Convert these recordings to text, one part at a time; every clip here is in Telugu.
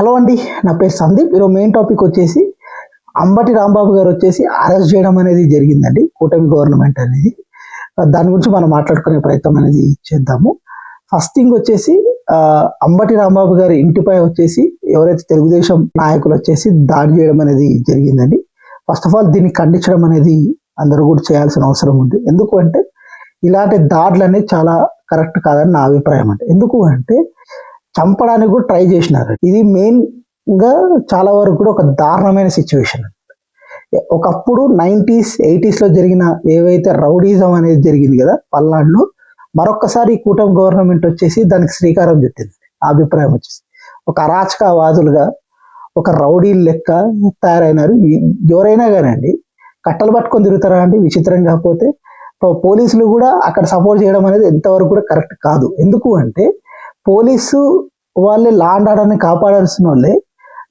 హలో అండి నా పేరు సందీప్. ఈరోజు మెయిన్ టాపిక్ వచ్చేసి అంబటి రాంబాబు గారు వచ్చేసి అరెస్ట్ చేయడం అనేది జరిగిందండి కూటమి గవర్నమెంట్ అనేది. దాని గురించి మనం మాట్లాడుకునే ప్రయత్నం అనేది చేద్దాము. ఫస్ట్ థింగ్ వచ్చేసి అంబటి రాంబాబు గారి ఇంటిపై వచ్చేసి ఎవరైతే తెలుగుదేశం నాయకులు వచ్చేసి దాడి చేయడం అనేది జరిగిందండి. ఫస్ట్ ఆఫ్ ఆల్ దీన్ని ఖండించడం అనేది అందరూ కూడా చేయాల్సిన అవసరం ఉంది. ఎందుకు అంటే ఇలాంటి దాడులు అనేది చాలా కరెక్ట్ కాదని నా అభిప్రాయం అంటే ఎందుకు అంటే చంపడానికి కూడా ట్రై చేసినారు. ఇది మెయిన్గా చాలా వరకు కూడా ఒక దారుణమైన సిచ్యువేషన్ ఒకప్పుడు నైంటీస్ ఎయిటీస్లో జరిగిన ఏవైతే రౌడీజం అనేది జరిగింది కదా పల్నాడులో మరొక్కసారి కూటమి గవర్నమెంట్ వచ్చేసి దానికి శ్రీకారం చుట్టింది. ఆ అభిప్రాయం వచ్చేసి ఒక అరాచకవాదులుగా ఒక రౌడీ లెక్క తయారైనారు. ఎవరైనా కానివ్వండి కట్టలు పట్టుకొని తిరుగుతారా అండి? విచిత్రం కాకపోతే పోలీసులు కూడా అక్కడ సపోర్ట్ చేయడం అనేది ఎంతవరకు కూడా కరెక్ట్ కాదు. ఎందుకు అంటే పోలీసు వాళ్ళే లా అండ్ ఆర్డర్ని కాపాడాల్సిన వాళ్ళే.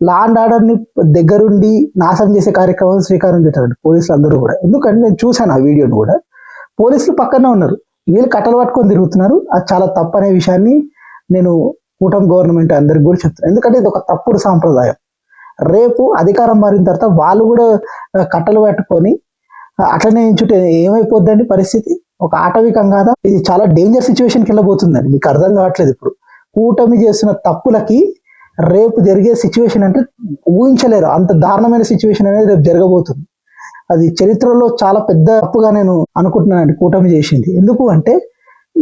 లా అండ్ ఆర్డర్ని దగ్గరుండి నాశనం చేసే కార్యక్రమం శ్రీకారం చుట్టారండి పోలీసులు అందరూ కూడా. ఎందుకంటే నేను చూశాను ఆ వీడియోని కూడా. పోలీసులు పక్కనే ఉన్నారు. వీళ్ళు కట్టలు పట్టుకొని తిరుగుతున్నారు. అది చాలా తప్పు అనే విషయాన్ని నేను కూటమి గవర్నమెంట్ అందరికి కూడా చెప్తాను ఎందుకంటే ఇది ఒక తప్పుడు సాంప్రదాయం. రేపు అధికారం మారిన తర్వాత వాళ్ళు కూడా కట్టలు పట్టుకొని అట్లనే చుట్టూ ఏమైపోద్దండి పరిస్థితి? ఒక ఆటవికం కాదా? ఇది చాలా డేంజర్ సిచ్యువేషన్కి వెళ్ళబోతుందండి. మీకు అర్థం కావట్లేదు ఇప్పుడు. కూటమి చేస్తున్న తప్పులకి రేపు జరిగే సిచ్యువేషన్ అంటే ఊహించలేరు. అంత దారుణమైన సిచ్యువేషన్ అనేది రేపు జరగబోతుంది. అది చరిత్రలో చాలా పెద్ద తప్పుగా నేను అనుకుంటున్నానండి కూటమి చేసింది. ఎందుకు అంటే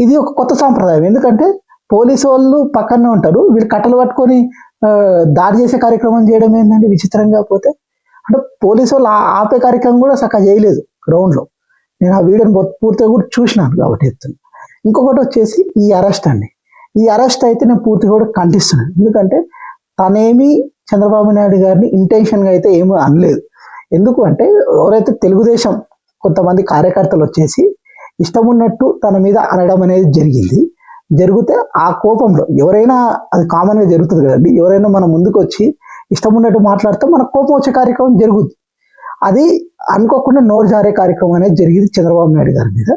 ఇది ఒక కొత్త సాంప్రదాయం. ఎందుకంటే పోలీసు వాళ్ళు పక్కనే ఉంటారు. వీళ్ళు కట్టలు పట్టుకొని దాడి చేసే కార్యక్రమం చేయడం ఏంటంటే విచిత్రంగా పోతే అంటే పోలీసు వాళ్ళు ఆ- ఆపే కార్యక్రమం కూడా సక్కగా చేయలేదు గ్రౌండ్లో నేను ఆ వీడియోని పూర్తిగా కూడా చూసినాను కాబట్టి చెప్తున్నా. ఇంకొకటి వచ్చేసి ఈ అరెస్ట్ అండి. ఈ అరెస్ట్ అయితే నేను పూర్తిగా కూడా ఖండిస్తున్నాను. ఎందుకంటే తనేమి చంద్రబాబు నాయుడు గారిని ఇంటెన్షన్గా అయితే ఏమీ అనలేదు. ఎందుకు అంటే ఎవరైతే తెలుగుదేశం కొంతమంది కార్యకర్తలు వచ్చేసి ఇష్టం ఉన్నట్టు తన మీద అనడం అనేది జరిగింది. జరిగితే ఆ కోపంలో ఎవరైనా అది కామన్గా జరుగుతుంది కదండి. ఎవరైనా మన ముందుకు వచ్చి ఇష్టం ఉన్నట్టు మాట్లాడితే మన కోపం వచ్చే కార్యక్రమం జరుగుద్ది. అది అనుకోకుండా నోరు జారే కార్యక్రమం అనేది జరిగింది చంద్రబాబు నాయుడు గారి మీద.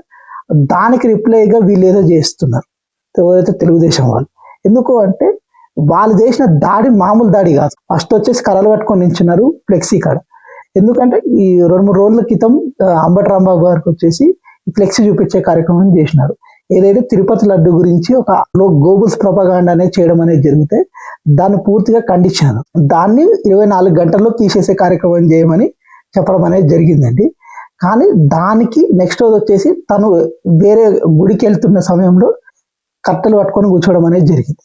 దానికి రిప్లైగా వీళ్ళు ఏదో చేస్తున్నారు. ఎవరైతే తెలుగుదేశం వాళ్ళు. ఎందుకు అంటే వాళ్ళు చేసిన దాడి మామూలు దాడి కాదు. ఫస్ట్ వచ్చేసి కర్రలు పట్టుకొని నించున్నారు ఫ్లెక్సీ కాడ. ఎందుకంటే ఈ రెండు మూడు రోజుల క్రితం ఆ, అంబటి రాంబాబు గారికి వచ్చేసి ఫ్లెక్సీ చూపించే కార్యక్రమం చేసినారు. ఏదైతే తిరుపతి లడ్డు గురించి ఒక గోగుల్స్ ప్రపగాండ అనేది చేయడం అనేది జరిగితే దాన్ని పూర్తిగా ఖండించాను దాన్ని ఇరవై నాలుగు గంటల్లో తీసేసే కార్యక్రమం చేయమని చెప్పడం అనేది జరిగిందండి. కానీ దానికి నెక్స్ట్ రోజు వచ్చేసి తను వేరే గుడికి వెళ్తున్న సమయంలో కట్టలు పట్టుకొని కూర్చోవడం అనేది జరిగింది.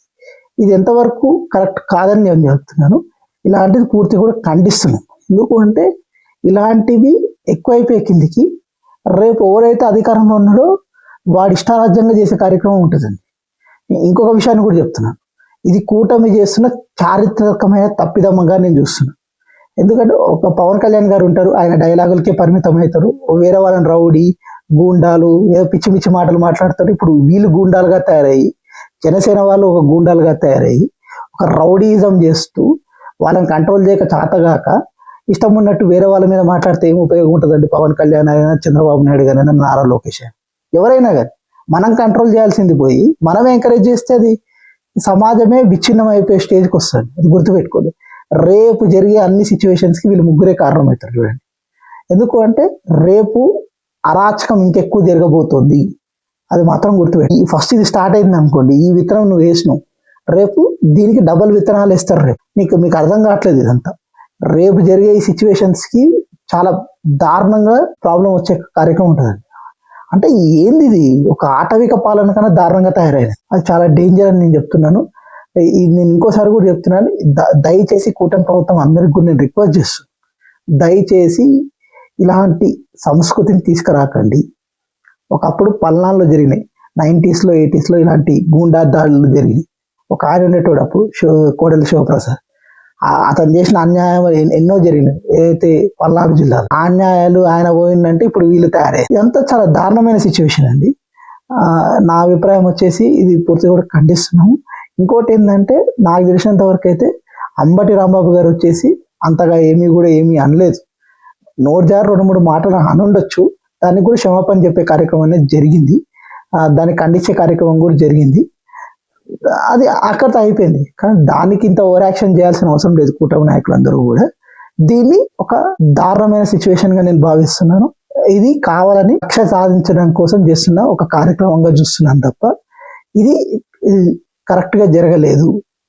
ఇది ఎంతవరకు కరెక్ట్ కాదని నేను చెప్తున్నాను. ఇలాంటిది పూర్తి కూడా ఖండిస్తున్నాను. ఎందుకు అంటే ఇలాంటివి ఎక్కువైపోయే కిందికి రేపు ఎవరైతే అధికారంలో ఉన్నాడో వాడి ఇష్టారాజ్యంగా చేసే కార్యక్రమం ఉంటుందండి. ఇంకొక విషయాన్ని కూడా చెప్తున్నాను. ఇది కూటమి చేస్తున్న చారిత్రకమైన తప్పిదమ్మగా నేను చూస్తున్నాను. ఎందుకంటే ఒక పవన్ కళ్యాణ్ గారు ఉంటారు ఆయన డైలాగులకే పరిమితం అవుతారు వేరే వాళ్ళని రౌడీ గూండాలు ఏదో పిచ్చి పిచ్చి మాటలు మాట్లాడుతారు ఇప్పుడు వీళ్ళు గూండాలుగా తయారయ్యి జనసేన వాళ్ళు ఒక గూండాలుగా తయారయ్యి ఒక రౌడీజం చేస్తూ వాళ్ళని కంట్రోల్ చేయక చాతగాక ఇష్టం ఉన్నట్టు వేరే వాళ్ళ మీద మాట్లాడితే ఏం ఉపయోగం ఉంటుందండి? పవన్ కళ్యాణ్ అయినా చంద్రబాబు నాయుడు గారైనా నారా లోకేష్ ఎవరైనా కానీ మనం కంట్రోల్ చేయాల్సింది పోయి మనం ఎంకరేజ్ చేస్తే అది సమాజమే విచ్ఛిన్నం అయిపోయే స్టేజ్కి వస్తుంది. అది గుర్తుపెట్టుకోండి. రేపు జరిగే అన్ని సిచ్యువేషన్స్కి వీళ్ళు ముగ్గురే కారణం అవుతారు చూడండి. ఎందుకు అంటే రేపు అరాచకం ఇంకెక్కువ జరగబోతోంది. అది మాత్రం గుర్తుపెట్టి. ఫస్ట్ ఇది స్టార్ట్ అయింది అనుకోండి ఈ విత్తనం నువ్వు వేసినావు. రేపు దీనికి డబల్ విత్తనాలు ఇస్తారు రేపు. నీకు మీకు అర్థం కావట్లేదు ఇదంతా. రేపు జరిగే ఈ సిచ్యువేషన్స్కి చాలా దారుణంగా ప్రాబ్లం వచ్చే కార్యక్రమం ఉంటుంది. అంటే ఏంది ఇది? ఒక ఆటవిక పాలన కన్నా దారుణంగా తయారైంది. అది చాలా డేంజర్ అని నేను చెప్తున్నాను. నేను ఇంకోసారి కూడా చెప్తున్నాను. దయచేసి కూటమి ప్రభుత్వం అందరికి కూడా నేను రిక్వెస్ట్ చేస్తున్నాను దయచేసి ఇలాంటి సంస్కృతిని తీసుకురాకండి. ఒకప్పుడు పల్నాల్లో జరిగినాయి. నైంటీస్లో ఎయిటీస్లో ఇలాంటి గూండా దాడులు జరిగినాయి. ఒక ఆయన ఉండేటోడు అప్పుడు శివ శివప్రసాద్. అతను చేసిన అన్యాయం ఎన్నో జరిగినాయి. ఏదైతే పల్నాడు జిల్లాలో ఆ అన్యాయాలు ఆయన పోయిందంటే ఇప్పుడు వీళ్ళు తయారే ఇదంతా చాలా దారుణమైన సిచ్యువేషన్ అండి. నా అభిప్రాయం వచ్చేసి ఇది పూర్తిగా కూడా ఖండిస్తున్నాము. ఇంకోటి ఏంటంటే నాకు తెలిసినంత వరకు అయితే అంబటి రాంబాబు గారు వచ్చేసి అంతగా ఏమీ కూడా ఏమీ అనలేదు. నోరు జారు రెండు మూడు మాటలు అనుండొచ్చు. దానికి కూడా క్షమాపణ చెప్పే కార్యక్రమం అనేది జరిగింది. దాన్ని ఖండించే కార్యక్రమం కూడా జరిగింది. అది అక్కడితో అయిపోయింది. కానీ దానికి ఇంత ఓవర్ యాక్షన్ చేయాల్సిన అవసరం లేదు కూటమి నాయకులందరూ కూడా. దీన్ని ఒక దారుణమైన సిచ్యువేషన్గా నేను భావిస్తున్నాను. ఇది కావాలని లక్ష్య సాధించడం కోసం చేస్తున్న ఒక కార్యక్రమంగా చూస్తున్నాను తప్ప ఇది కరెక్ట్గా జరగలేదు.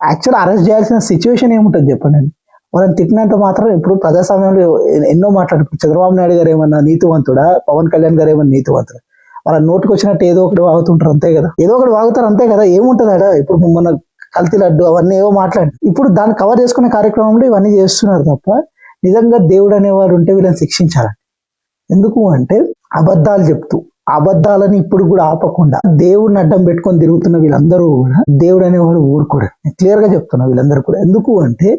యాక్చువల్ అరెస్ట్ చేయాల్సిన సిచ్యువేషన్ ఏముంటుంది చెప్పండి? మనం తిట్టినంత మాత్రం ఇప్పుడు ప్రజాస్వామ్యంలో ఎన్నో మాట్లాడు చంద్రబాబు నాయుడు గారు ఏమన్నా నీతివంతుడా? పవన్ కళ్యాణ్ గారు ఏమన్నా నీతివంతుడా? వాళ్ళ నోటుకు వచ్చినట్టు ఏదో ఒకటి వాగుతుంటారు అంతే కదా. ఏదో ఒకటి వాగుతారు అంతే కదా. ఏముంటుందా ఇప్పుడు మన కల్తీ లడ్డు అవన్నీ ఏవో మాట్లాడి ఇప్పుడు దాన్ని కవర్ చేసుకునే కార్యక్రమంలో ఇవన్నీ చేస్తున్నారు తప్ప నిజంగా దేవుడు అనేవాడు ఉంటే వీళ్ళని శిక్షించాలి ఎందుకు అంటే అబద్ధాలు చెప్తూ అబద్ధాలని ఇప్పుడు కూడా ఆపకుండా దేవుడిని అడ్డం పెట్టుకొని తిరుగుతున్న వీళ్ళందరూ కూడా దేవుడు అనేవాడు ఊరుకోడు. క్లియర్గా చెప్తున్నా వీళ్ళందరూ కూడా. ఎందుకు అంటే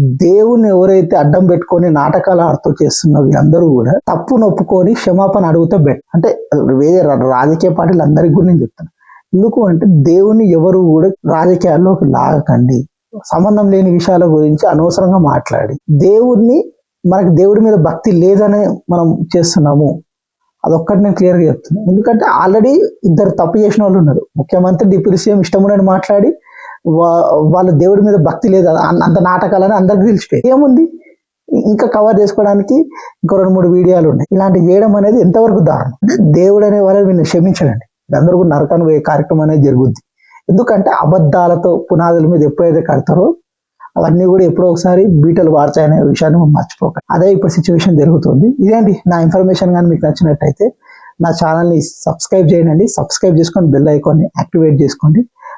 దేవుణ్ణి ఎవరైతే అడ్డం పెట్టుకొని నాటకాలు ఆడుతూ చేస్తున్న వీళ్ళందరూ కూడా తప్పు నొప్పుకొని క్షమాపణ అడుగుతూ బెట్ అంటే వేరే రా- రాజకీయ పార్టీలు అందరికి కూడా నేను చెప్తాను ఎందుకు అంటే దేవుని ఎవరు కూడా రాజకీయాల్లోకి లాగకండి. సంబంధం లేని విషయాల గురించి అనవసరంగా మాట్లాడి. దేవుడిని మనకి దేవుడి మీద భక్తి లేదని మనం చేస్తున్నాము. అదొక్కటి నేను క్లియర్గా చెప్తున్నాను ఎందుకంటే ఆల్రెడీ ఇద్దరు తప్పు చేసిన వాళ్ళు ఉన్నారు. ముఖ్యమంత్రి డిప్యూటీ సీఎం ఇష్టం మాట్లాడి వాళ్ళ దేవుడి మీద భక్తి లేదు. అంత నాటకాలని అందరికి తెలిసిపోయి ఏముంది? ఇంకా కవర్ చేసుకోవడానికి ఇంకో రెండు మూడు వీడియోలు ఉన్నాయి. ఇలాంటివి చేయడం అనేది ఎంతవరకు దారుణం? అంటే దేవుడు అనే వాళ్ళని మీరు క్షమించడండి అందరూ కూడా నరకాన్ని పోయే కార్యక్రమం అనేది జరుగుద్ది. ఎందుకంటే అబద్ధాలతో పునాదుల మీద ఎప్పుడైతే కడతారో అవన్నీ కూడా ఎప్పుడో ఒకసారి బీటలు వాడతాయనే విషయాన్ని మర్చిపోక అదే ఇప్పుడు సిచ్యువేషన్ జరుగుతుంది. ఇదేంటి? నా ఇన్ఫర్మేషన్ కానీ మీకు నచ్చినట్టయితే నా ఛానల్ని సబ్స్క్రైబ్ చేయండి. సబ్స్క్రైబ్ చేసుకొని బెల్ ఐకాన్ని యాక్టివేట్ చేసుకోండి.